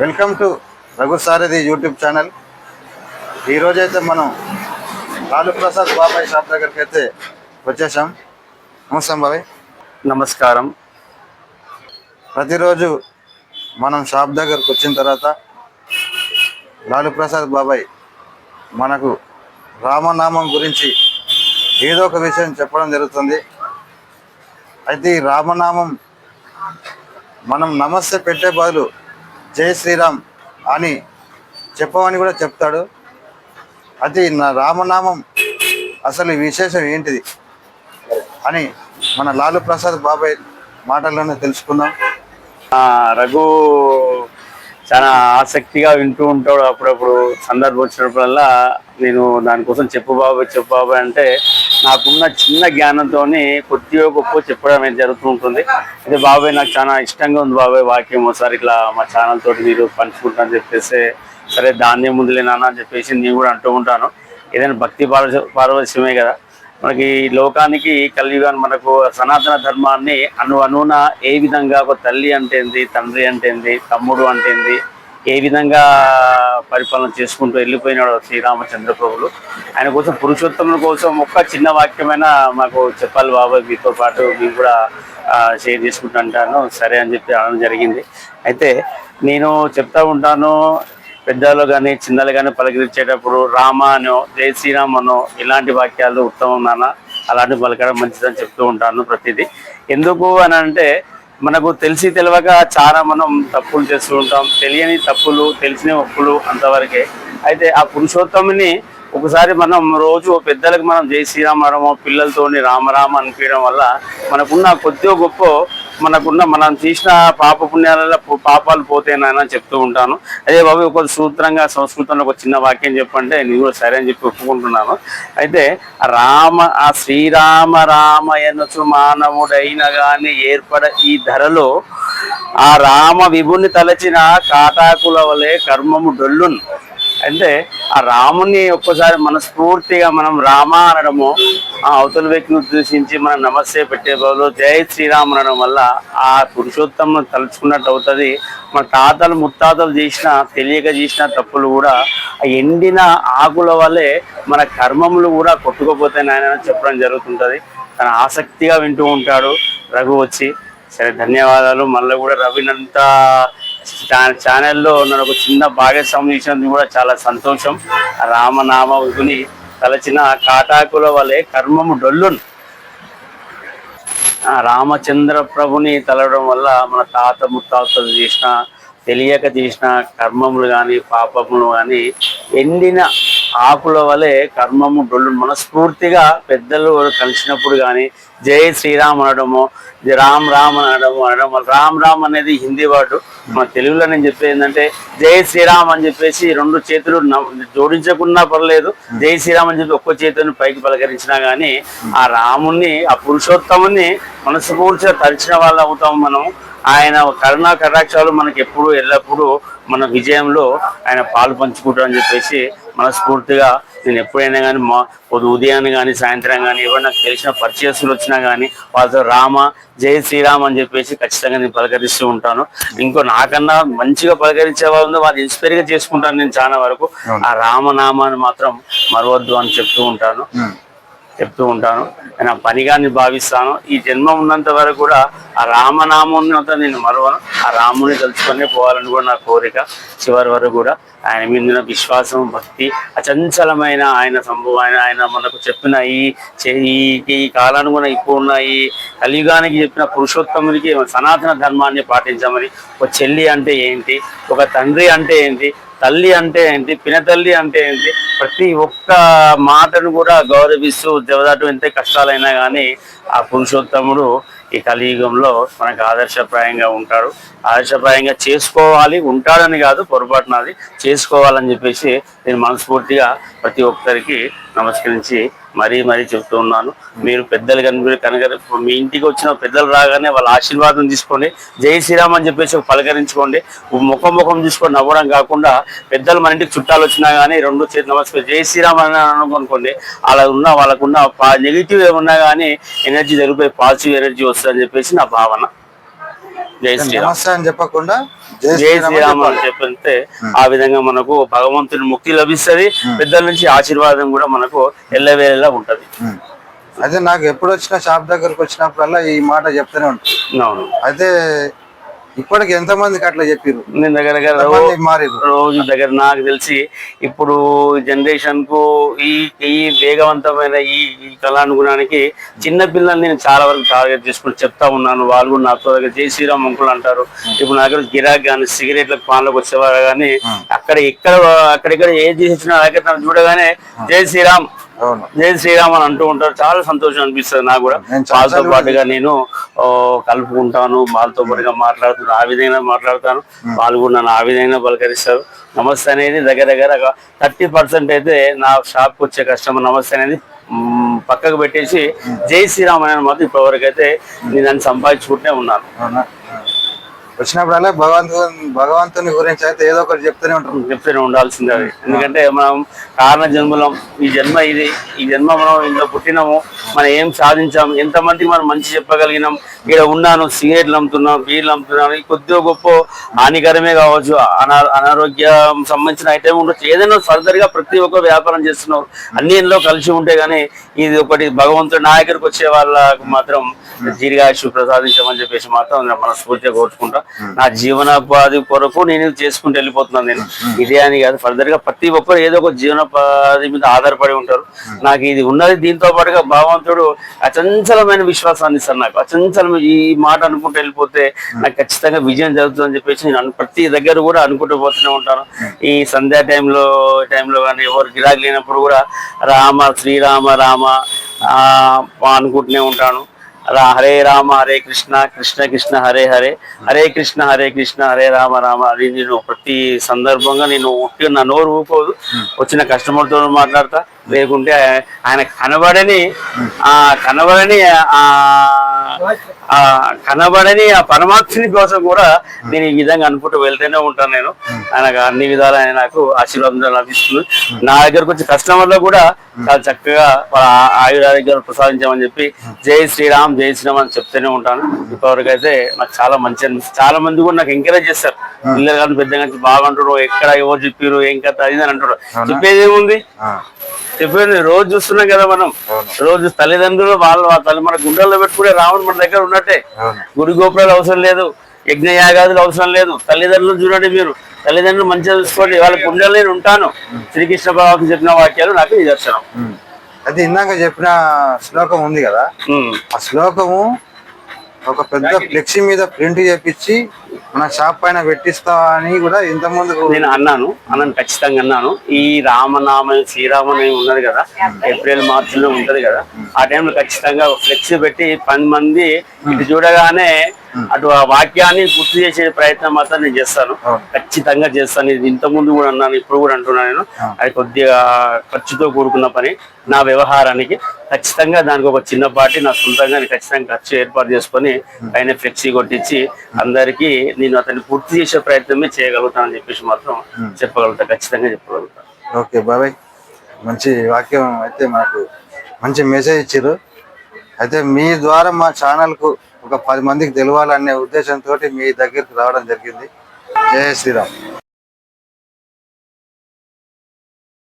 Welcome to Raghu Sarathi YouTube channel. ఈరోజైతే మనం లాలు ప్రసాద్ బాబాయ్ షాప్ దగ్గరికి అయితే వచ్చేసాం నమస్తే బాబాయ్. నమస్కారం. ప్రతిరోజు మనం షాప్ దగ్గరకు వచ్చిన తర్వాత లాలు ప్రసాద్ బాబాయ్ మనకు రామనామం గురించి ఏదో ఒక విషయం చెప్పడం జరుగుతుంది. అయితే ఈ రామనామం మనం నమస్తే పెట్టే బదులు జై శ్రీరామ్ అని చెప్పమని కూడా చెప్తాడు. అది నా రామనామం. అసలు విశేషం ఏంటిది? అని మన లాలు ప్రసాద్ బాబాయ్ మాటల్లోనే తెలుసుకుందాం. రఘు చాలా ఆసక్తిగా వింటూ ఉంటాడు అప్పుడప్పుడు. సందర్భం వచ్చినప్పుడల్లా నేను దానికోసం చెప్పు బాబాయ్ చెప్పు బాబాయ్ అంటే నాకున్న చిన్న జ్ఞానంతో కొద్దిగా గొప్ప చెప్పడం అనేది జరుగుతూ ఉంటుంది. అయితే బాబాయ్ నాకు చాలా ఇష్టంగా ఉంది బాబాయ్ వాక్యం. ఒకసారి ఇట్లా మా ఛానల్ తోటి మీరు పంచుకుంటాను చెప్పేసి సరే దాన్నే ముందులే నాన్న అని చెప్పేసి నేను కూడా అంటూ ఉంటాను. ఏదైనా భక్తి పార పారవశ్యమే కదా. మనకి ఈ లోకానికి కలియుగాన్ని మనకు సనాతన ధర్మాన్ని అను అనున ఏ విధంగా ఒక తల్లి అంటే ఏంది తండ్రి అంటే ఏంది తమ్ముడు అంటే ఏంది ఏ విధంగా పరిపాలన చేసుకుంటూ వెళ్ళిపోయినాడు శ్రీరామచంద్ర ప్రభులు ఆయన కోసం పురుషోత్తముల కోసం ఒక్క చిన్న వాక్యమైనా మాకు చెప్పాలి బాబాయ్ మీతో పాటు మేము కూడా షేర్ చేసుకుంటుంటాను. సరే అని చెప్పి అనడం జరిగింది. అయితే నేను చెప్తా ఉంటాను పెద్దలు కానీ చిన్నలు కానీ పలకరించేటప్పుడు రామ అనో జై శ్రీరామ్ అనో ఇలాంటి వాక్యాలు ఉత్తమం నాన్న అలాంటి పలకడం మంచిదని చెప్తూ ఉంటాను ప్రతిదీ. ఎందుకు అని అంటే మనకు తెలిసి తెలియక చాలా మనం తప్పులు చేస్తూ ఉంటాం. తెలియని తప్పులు తెలిసిన ఒప్పులు అంతవరకే. అయితే ఆ పురుషోత్తముని ఒకసారి మనం రోజు పెద్దలకు మనం జై శ్రీరామరామో పిల్లలతోని రామరామ అనిపించడం వల్ల మనకున్న కొద్దిగా గొప్ప మనకున్న మనం తీసిన పాప పుణ్యాలలో పాపాలు పోతేనని చెప్తూ ఉంటాను. అదే బాబు ఒక సూత్రంగా సంస్కృతంలో ఒక చిన్న వాక్యం చెప్పంటే నేను కూడా సరే అని చెప్పి ఒప్పుకుంటున్నాను. అయితే రామ ఆ శ్రీరామ రామ ఎనచు మానవుడైన గాని ఏర్పడ ఈ ధరలో ఆ రామ విభుని తలచిన కాటాకుల వలె కర్మము డొల్లును. అంటే ఆ రాముని ఒక్కసారి మనస్ఫూర్తిగా మనం రామ అనడము ఆ అవతల వ్యక్తిని ఉద్దేశించి మనం నమస్తే పెట్టే బదులు జై శ్రీరామ్ అనడం వల్ల ఆ పురుషోత్తమును తలుచుకున్నట్టు అవుతుంది. మన తాతలు ముత్తాతలు చేసిన తెలియక చేసిన తప్పులు కూడా ఆ ఎండిన ఆకుల వల్లే మన కర్మములు కూడా కొట్టుకోపోతాయి నాయన చెప్పడం జరుగుతుంటది. తన ఆసక్తిగా వింటూ ఉంటాడు రఘు వచ్చి. సరే ధన్యవాదాలు. మళ్ళీ కూడా రవినంత ఛానల్లో నన్ను ఒక చిన్న భాగస్వామ్యం ఇచ్చినందుకు కూడా చాలా సంతోషం. రామనామ విని తలచిన కాటాకుల వలె కర్మము డొల్లును. రామచంద్ర ప్రభుని తలవడం వల్ల మన తాత ముత్తాతలు చేసిన తెలియక చేసిన కర్మములు కానీ పాపములు కానీ ఎండిన ఆకుల వలె కర్మము డొల్లు మనస్ఫూర్తిగా పెద్దలు కలిసినప్పుడు కానీ జై శ్రీరామ్ అనడము రామ్ రామ్ అనడము అనడం వల్ల రామ్ రామ్ అనేది హిందీ వర్డ్. మన తెలుగులో నేను చెప్పేది ఏంటంటే జై శ్రీరామ్ అని చెప్పేసి రెండు చేతులు న- జోడించకున్నా పర్లేదు. జై శ్రీరామ్ అని చెప్పి ఒక్క చేతుని పైకి పలకరించినా గానీ ఆ రాముణ్ణి ఆ పురుషోత్తముని మనస్ఫూర్తిగా తలిచిన వాళ్ళు అవుతాం మనం. ఆయన కరుణా కటాక్షాలు మనకి ఎప్పుడు ఎల్లప్పుడూ మన విజయంలో ఆయన పాలు పంచుకుంటారని చెప్పేసి మనస్ఫూర్తిగా నేను ఎప్పుడైనా కానీ మా పొద్దు ఉదయాన్ని కానీ సాయంత్రం కానీ ఎవరైనా తెలిసిన పరిచయస్తులు వచ్చినా కానీ వాళ్ళతో రామ జై శ్రీరామ్ అని చెప్పేసి ఖచ్చితంగా నేను పలకరిస్తూ ఉంటాను. ఇంకో నాకన్నా మంచిగా పలకరించే వాళ్ళు వాళ్ళు ఇన్స్పైర్గా చేసుకుంటాను నేను చాలా వరకు. ఆ రామనామాన్ని మాత్రం మరవద్దు అని చెప్తూ ఉంటాను. చెప్తూ ఉంటాను. నేను ఆ పనిగా భావిస్తాను ఈ జన్మ ఉన్నంత వరకు కూడా ఆ రామనామం అంతా నేను మరవను. ఆ రాముని తలుచుకొని పోవాలని కూడా నా కోరిక. చివరి వరకు కూడా ఆయన మీద విశ్వాసం భక్తి అచంచలమైన ఆయన సంభవం ఆయన ఆయన మనకు చెప్పిన ఈ చే- ఈ ఈ కూడా ఇప్పుడు ఉన్న ఈ కలియుగానికి చెప్పిన పురుషోత్తమునికి సనాతన ధర్మాన్ని పాటించమని ఒక చెల్లి అంటే ఏంటి? ఒక తండ్రి అంటే ఏంటి? తల్లి అంటే ఏంటి? పినతల్లి అంటే ఏంటి? ప్రతి ఒక్క మాటను కూడా గౌరవిస్తూ దేవదాటం ఎంత కష్టాలైనా కానీ ఆ పురుషోత్తముడు ఈ కలియుగంలో మనకు ఆదర్శప్రాయంగా ఉంటాడు. ఆదర్శప్రాయంగా చేసుకోవాలి ఉంటాడని కాదు పొరపాటునది చేసుకోవాలని చెప్పేసి నేను మనస్ఫూర్తిగా ప్రతి ఒక్కరికి నమస్కరించి మరీ మరీ చెప్తూ ఉన్నాను. మీరు పెద్దలు కనుక కనుక మీ ఇంటికి వచ్చిన పెద్దలు రాగానే వాళ్ళ ఆశీర్వాదం తీసుకోండి. జై శ్రీరామ్ అని చెప్పేసి పలకరించుకోండి. ముఖం ముఖం చూసుకొని నవ్వడం కాకుండా పెద్దలు మన ఇంటికి చుట్టాలు వచ్చినా కానీ రెండు చేతి నమస్కారం జై శ్రీరామ్ అని అనుకోనుకోండి. అలా ఉన్న వాళ్ళకున్న నెగిటివ్ ఏమున్నా కానీ ఎనర్జీ జరిగిపోయి పాజిటివ్ ఎనర్జీ వస్తుందని చెప్పేసి నా భావన. జై శ్రీరామ్. అని చెప్పకుండా జై శ్రీరామ్ అని చెప్తే ఆ విధంగా మనకు భగవంతుని ముక్తి లభిస్తది. పెద్దల నుంచి ఆశీర్వాదం కూడా మనకు ఎల్లవేళలా ఉంటది. అయితే నాకు ఎప్పుడు వచ్చినా షాప్ దగ్గరకు వచ్చినప్పుడల్లా ఈ మాట చెప్తూనే అవును. అయితే ఇప్పటికి ఎంత మందికి అట్లా చెప్పిర్రు? నేను దగ్గర దగ్గర మారిర్రు? రోజు దగ్గర నాకు తెలిసి ఇప్పుడు జనరేషన్కు ఈ ఈ వేగవంతమైన ఈ ఈ కళానుగుణానికి చిన్న పిల్లల్ని నేను చాలా వరకు టార్గెట్ చేసుకుని చెప్తా ఉన్నాను. వాళ్ళు కూడా నాతో దగ్గర జై శ్రీరామ్ అంకుల్ అంటారు. ఇప్పుడు నా దగ్గర గిరాక్ కానీ సిగరెట్లకు పాన్లకు వచ్చేవారు కానీ అక్కడ ఇక్కడ అక్కడిక్కడ ఏది చేసి వచ్చినా అలాగే తను చూడగానే జై శ్రీరామ్ జై శ్రీరామ్ అని అంటూ ఉంటారు. చాలా సంతోషం అనిపిస్తుంది నాకు కూడా. వాళ్ళతో పాటుగా నేను కలుపుకుంటాను. వాళ్ళతో పాటుగా మాట్లాడుతాను. ఆ విధంగా మాట్లాడతాను. వాళ్ళు కూడా నన్ను ఆ విధంగా పలకరిస్తారు. నమస్తే అనేది దగ్గర దగ్గర థర్టీ పర్సెంట్ అయితే నా షాప్కి వచ్చే కస్టమర్ నమస్తే అనేది పక్కకు పెట్టేసి జై శ్రీరామ్ అనే మాత్రం ఇప్పటివరకు అయితే నేను దాన్ని సంపాదించుకుంటూనే ఉన్నాను. వచ్చినప్పుడల్లా భగవంతుని భగవంతుని గురించి అయితే ఏదో ఒకటి చెప్తూనే ఉంటారు. చెప్తూనే ఉండాల్సిందే అది. ఎందుకంటే మనం కారణ జన్మలం ఈ జన్మ ఇది ఈ జన్మ మనం ఇంట్లో పుట్టినాము మనం ఏం సాధించాం ఎంతమందికి మనం మంచి చెప్పగలిగినాం ఇక్కడ ఉన్నాను సిగరెట్లు అమ్ముతున్నాం బీర్లు అమ్ముతున్నాను కొద్దిగా గొప్ప హానికరమే కావచ్చు. అనా అనారోగ్యం సంబంధించిన ఐటమ్ ఉండొచ్చు. ఏదైనా ఫర్దర్గా ప్రతి ఒక్క వ్యాపారం చేస్తున్నారు అన్ని ఇంట్లో కలిసి ఉంటే గానీ ఇది ఒకటి భగవంతుడు నా దగ్గరకు వచ్చే వాళ్ళకు మాత్రం దీర్ఘాయుషు ప్రసాదించమని చెప్పేసి మాత్రం నేను మనస్ఫూర్తిగా కోరుకుంటా. నా జీవనోపాధి కొరకు నేను చేసుకుంటూ వెళ్ళిపోతున్నాను నేను. ఇదే అని కాదు ఫర్దర్గా ప్రతి ఒక్కరు ఏదో ఒక జీవనోపాధి మీద ఆధారపడి ఉంటారు. నాకు ఇది ఉన్నది దీంతో పాటుగా భగవంతుడు అచంచలమైన విశ్వాసాన్ని ఇస్తాను నాకు. అచంచలం ఈ మాట అనుకుంటూ వెళ్ళిపోతే నాకు ఖచ్చితంగా విజయం జరుగుతుందని చెప్పేసి నేను ప్రతి దగ్గర కూడా అనుకుంటూ పోతూనే ఉంటాను. ఈ సంధ్యా టైంలో టైంలో కానీ ఎవరు గిరాకీ లేనప్పుడు కూడా రామ శ్రీరామ రామ ఆ, అనుకుంటూనే ఉంటాను. రా హరే రామ హరే కృష్ణ కృష్ణ కృష్ణ హరే హరే హరే కృష్ణ హరే కృష్ణ హరే రామ రామ అది నేను ప్రతి సందర్భంగా నేను నా నోరు ఊపోదు వచ్చిన కస్టమర్తో మాట్లాడతా. లేకుంటే ఆయన కనబడని ఆ కనబడని ఆ ఆ కనబడని ఆ పరమాత్ముని కోసం కూడా నేను ఈ విధంగా అనుకుంటూ వెళ్తూనే ఉంటాను నేను. ఆయనకు అన్ని విధాలు ఆయన నాకు ఆశీర్వాదం లభిస్తుంది. నా దగ్గరకు వచ్చే కస్టమర్లు కూడా చాలా చక్కగా వాళ్ళ ఆయురారోగ్యాలు ప్రసాదించామని చెప్పి జై శ్రీరామ్ జై శ్రీరామ్ అని చెప్తూనే ఉంటాను. ఇప్పటివరకు అయితే నాకు చాలా మంచి అనిపిస్తుంది. చాలా మంది కూడా నాకు ఎంకరేజ్ చేస్తారు. పిల్లలు కానీ పెద్దగా బాగుంటారు ఎక్కడ ఎవరు చెప్పారు ఏం కథ అది అని అంటారు చెప్పేది ఏముంది? చెప్పేది రోజు చూస్తున్నాం కదా మనం. రోజు తల్లిదండ్రులు వాళ్ళు తల్లి మన గుండెల్లో పెట్టుకునే రాముడు మన దగ్గర ఉన్నట్టే. గుడి గోపురాలు అవసరం లేదు యజ్ఞ యాగాదులు అవసరం లేదు. తల్లిదండ్రులు చూడండి మీరు. తల్లిదండ్రులు మంచిగా చూసుకోండి. వాళ్ళ గుండెల్లో నేను ఉంటాను. శ్రీకృష్ణ బాబాకు చెప్పిన వాక్యాలు నాకు నిదర్శనం. అయితే ఇందాక చెప్పిన శ్లోకం ఉంది కదా. ఆ శ్లోకము ఒక పెద్ద ఫ్లెక్సీ మీద ప్రింట్ చేపించి మన షాప్ పైన పెట్టిస్తా అని కూడా ఇంత ముందు నేను అన్నాను అన్నాను ఖచ్చితంగా అన్నాను. ఈ రామనామ శ్రీరామని ఉన్నది కదా ఏప్రిల్ మార్చి లో ఉంటది కదా ఆ టైంలో ఖచ్చితంగా ఫ్లెక్స్ పెట్టి పది మంది ఇటు చూడగానే అటు ఆ వాక్యాన్ని గుర్తు చేసే ప్రయత్నం మాత్రం నేను చేస్తాను. ఖచ్చితంగా చేస్తాను. ఇది ఇంత ముందు కూడా అన్నాను ఇప్పుడు కూడా అంటున్నాను నేను. అది కొద్దిగా ఖర్చుతో కూడుకున్న పని నా వ్యవహారానికి. ఖచ్చితంగా దానికి ఒక చిన్నపాటి నా సొంతంగా ఖచ్చితంగా ఖర్చు ఏర్పాటు చేసుకొని పైన ఫ్లెక్సీ కొట్టించి అందరికీ నేను అతన్ని పూర్తి చేసే ప్రయత్నమే చేయగలుగుతానని చెప్పేసి మాత్రం చెప్పగలుగుతా ఖచ్చితంగా చెప్పగలుగుతా. ఓకే బాబాయ్. మంచి వాక్యం అయితే మనకు మంచి మెసేజ్ ఇచ్చారు అయితే మీ ద్వారా మా ఛానల్కు ఒక పది మందికి తెలవాలనే ఉద్దేశంతో మీ దగ్గరికి రావడం జరిగింది. జయ శ్రీరామ్.